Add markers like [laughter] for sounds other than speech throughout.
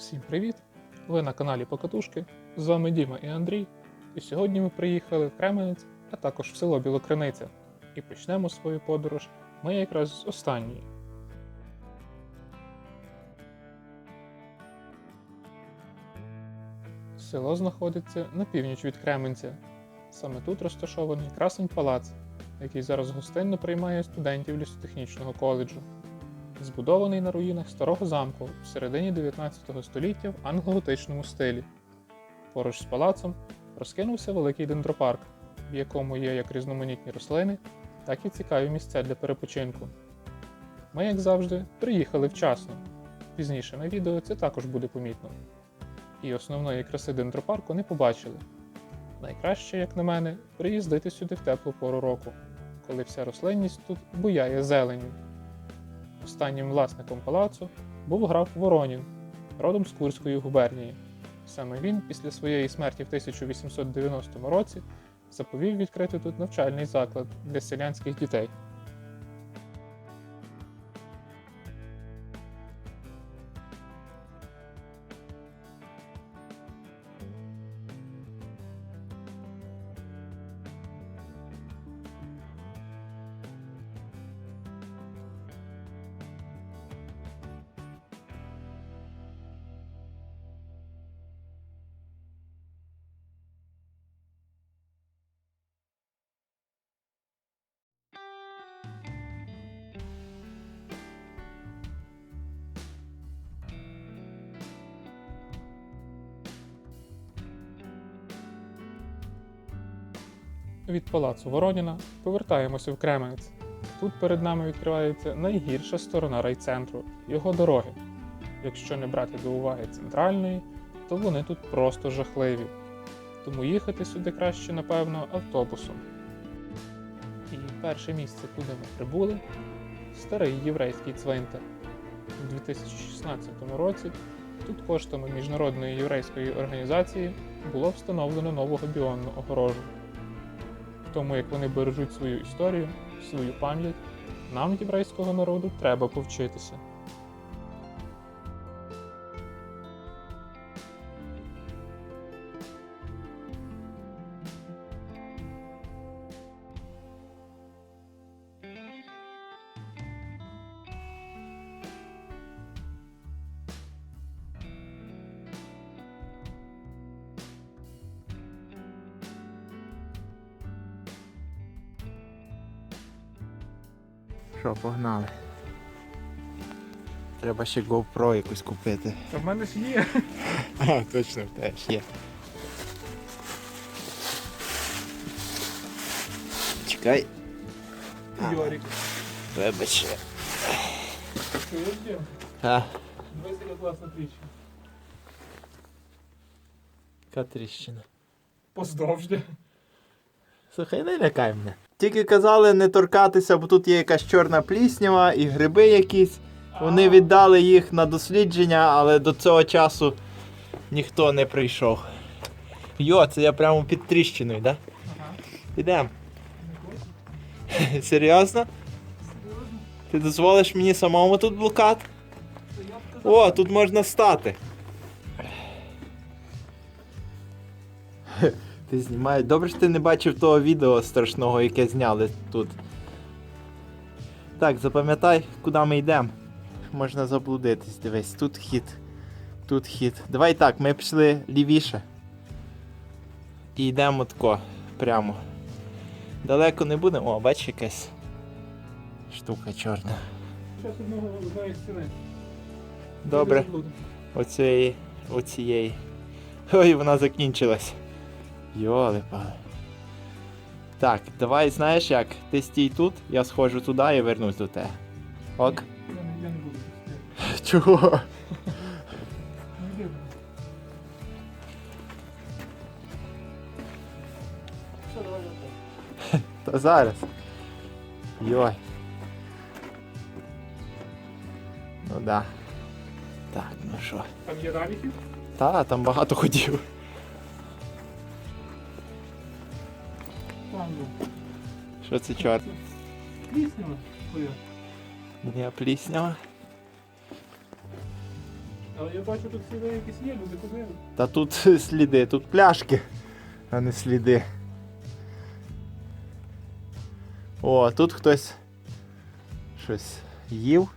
Всім привіт! Ви на каналі Покатушки. З вами Діма і Андрій. І сьогодні ми приїхали в Кременець, а також в село Білокриниця. І почнемо свою подорож ми якраз з останньої. Село знаходиться на північ від Кременця. Саме тут розташований красень палац, який зараз гостинно приймає студентів лісотехнічного коледжу збудований на руїнах старого замку в середині 19 століття в англоготичному стилі. Поруч з палацом розкинувся великий дендропарк, в якому є як різноманітні рослини, так і цікаві місця для перепочинку. Ми, як завжди, приїхали вчасно. Пізніше на відео це також буде помітно. І основної краси дендропарку не побачили. Найкраще, як на мене, приїздити сюди в теплу пору року, коли вся рослинність тут буяє зеленю. Останнім власником палацу був граф Воронін, родом з Курської губернії. Саме він після своєї смерті в 1890 році заповів відкрити тут навчальний заклад для селянських дітей. Від палацу Вороніна повертаємося в Кременець. Тут перед нами відкривається найгірша сторона райцентру його дороги. Якщо не брати до уваги центральної, то вони тут просто жахливі. Тому їхати сюди краще, напевно, автобусом. І перше місце, куди ми прибули старий єврейський цвинтар. У 2016 році тут коштами міжнародної єврейської організації було встановлено нову габіонну огорожу. Тому як вони бережуть свою історію, свою пам'ять, нам, єврейського народу, треба повчитися. Що, погнали. Треба ще GoPro якусь купити. Та в мене ж є. [laughs] А, точно теж є. Чекай, Йорік. вибач. Чуєш, Дім? А, Дивись, яка класна тріщина. яка тріщина. Поздовжди. Слухай, не лякай мене. Тільки казали не торкатися, бо тут є якась чорна пліснява і гриби якісь. Вони віддали їх на дослідження, але до цього часу ніхто не прийшов. Йо, це я прямо під тріщиною, да? Ага. Ідемо. Серйозно? Ти дозволиш мені самому тут блокати? О, тут можна стати. [laughs] Ти знімаєш. Добре, що ти не бачив того відео страшного, яке зняли тут. Так, запам'ятай, куди ми йдемо. Можна заблудитись, дивись, тут хід. Тут хід. Давай так, ми пішли лівіше. І йдемо тако, прямо. Далеко не будемо. О, бачиш якась штука чорна. Зараз одного одної стіни. Добре. Оцієї. Оцієї. Ой, вона закінчилась. Йоли пали. Так, давай знаєш як? Ти стій тут, я сходжу туди і вернусь до тебе. Ок? Я не, буду. Чого? Все, давай я Та зараз. Йой. Ну да. Так, ну що. Там є далі? Та, там багато ходів. Там. Що це чорт? Пліснява твоя. Не пліснява. Але я бачу, тут сліди якісь є, люди ходили. Та тут [laughs] сліди, тут пляшки, а не сліди. О, тут хтось щось їв.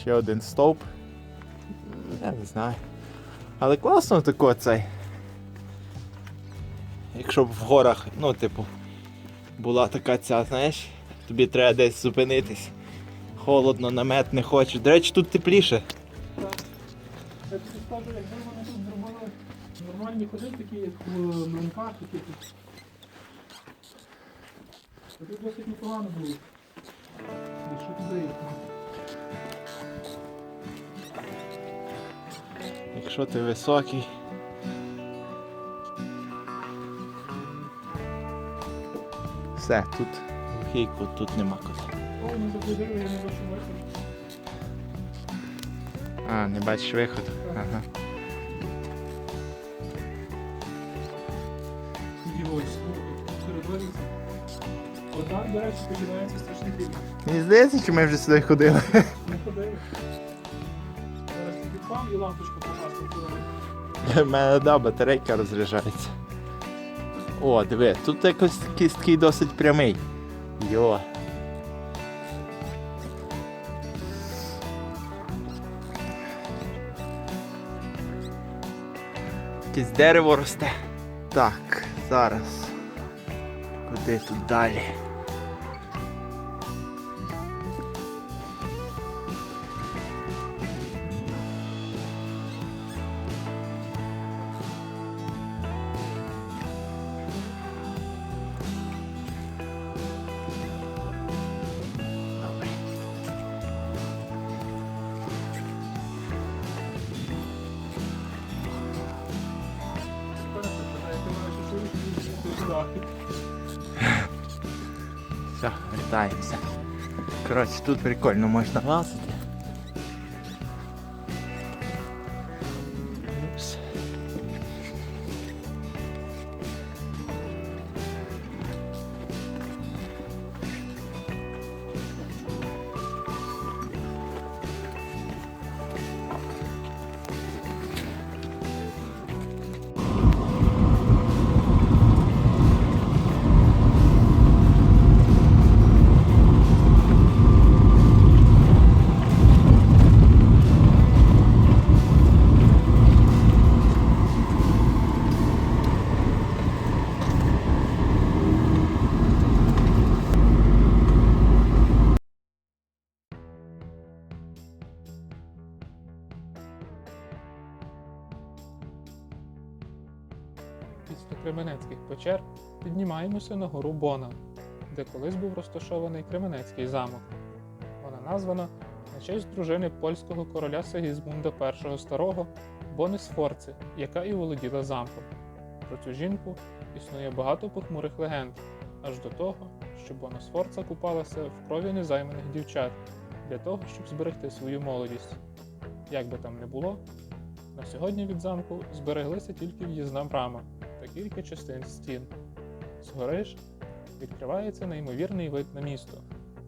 Ще один стовп. Я не знаю. Але класно тако цей. Якщо б в горах, ну, типу, була така ця, знаєш, тобі треба десь зупинитись. Холодно, намет не хочеш. До речі, тут тепліше. Я тобі скажу, якби вони тут зробили нормальні ходи, такі як в млинках, такі тут. То тут досить непогано було. Якщо туди їхати. Якщо ти високий. Все, тут кут, тут нема куди. О, ми заблудили, я не бачу виходу. А, не бачиш виходу. Ага. Коридорі. Отак, до речі, починається страшний фільм. Мені здається, що ми вже сюди ходили. Не ходили. Зараз тільки пам і лампочку попасти. У мене да, батарейка розряджається. О, диви, тут якось такий досить прямий. Йо. Якесь дерево росте. Так, зараз. Куди тут далі? Все, вертаємося. Коротше, тут прикольно можна лазити. Піднімаємося на гору Бона, де колись був розташований Кременецький замок. Вона названа на честь дружини польського короля Сигізмунда І Старого Бони Сфорци, яка і володіла замком. Про цю жінку існує багато похмурих легенд, аж до того, що Бона Сфорца купалася в крові незайманих дівчат для того, щоб зберегти свою молодість. Як би там не було, на сьогодні від замку збереглися тільки в'їзна брама та кілька частин стін. Згори ж відкривається неймовірний вид на місто.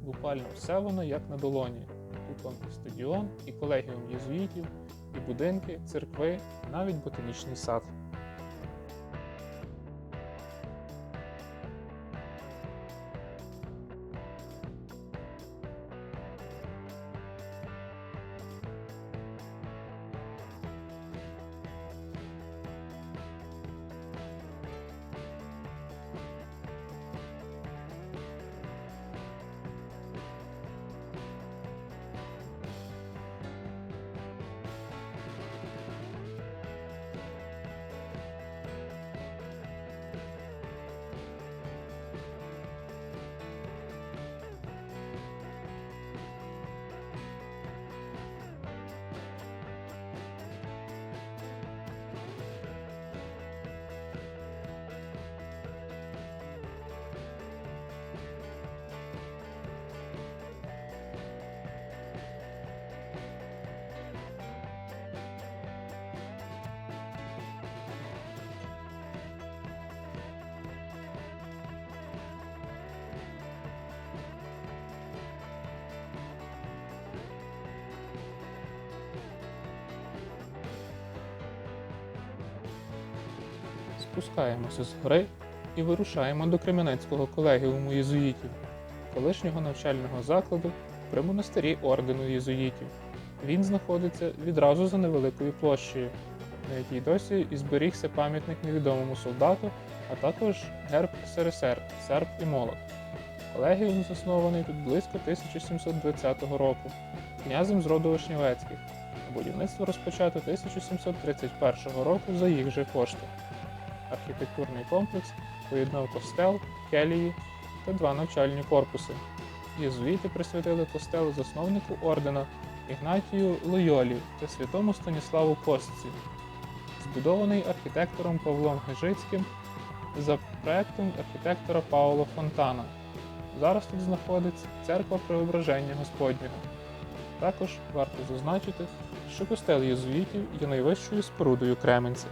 Буквально все воно як на долоні. Тут вам і стадіон, і колегіум єзуїтів, і будинки, церкви, навіть ботанічний сад. Спускаємося з гори і вирушаємо до Кременецького колегіуму єзуїтів, колишнього навчального закладу при монастирі ордену єзуїтів. Він знаходиться відразу за невеликою площею, на якій досі і зберігся пам'ятник невідомому солдату, а також герб СРСР серп і молот. Колегіум заснований тут близько 1720 року, князем з роду Вишнівецьких. Будівництво розпочато 1731 року за їх же кошти. Архітектурний комплекс поєднав костел, келії та два навчальні корпуси. Єзуїти присвятили костел засновнику ордена Ігнатію Лойолі та святому Станіславу Костці, збудований архітектором Павлом Гижицьким за проектом архітектора Пауло Фонтана. Зараз тут знаходиться церква Преображення Господнього. Також варто зазначити, що костел єзуїтів є найвищою спорудою Кременця.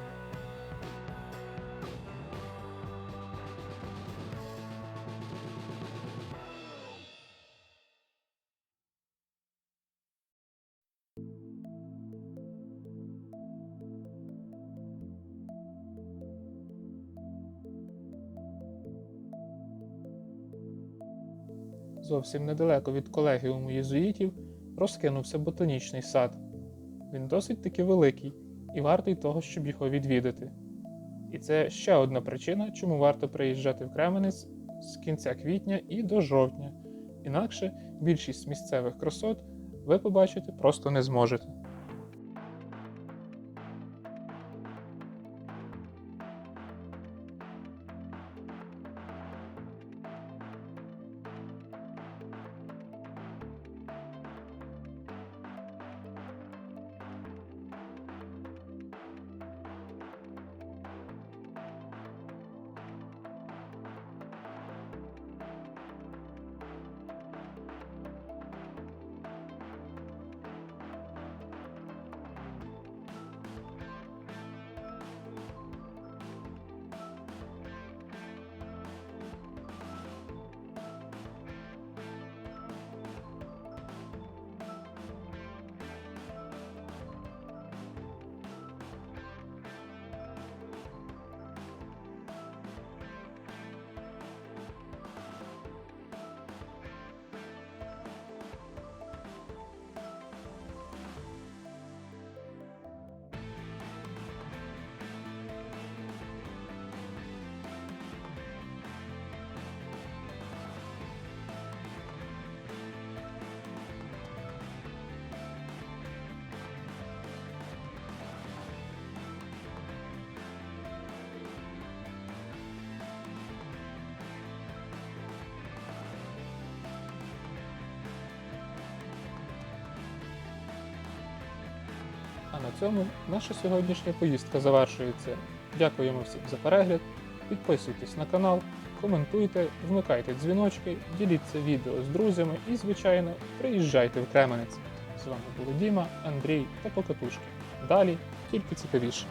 Зовсім недалеко від колегіуму єзуїтів розкинувся ботанічний сад. Він досить таки великий і вартий того, щоб його відвідати. І це ще одна причина, чому варто приїжджати в Кременець з кінця квітня і до жовтня. Інакше більшість місцевих красот ви побачити просто не зможете. На цьому наша сьогоднішня поїздка завершується. Дякуємо всім за перегляд. Підписуйтесь на канал, коментуйте, вмикайте дзвіночки, діліться відео з друзями і, звичайно, приїжджайте в Кременець. З вами були Діма, Андрій та Покатушки. Далі тільки цікавіше.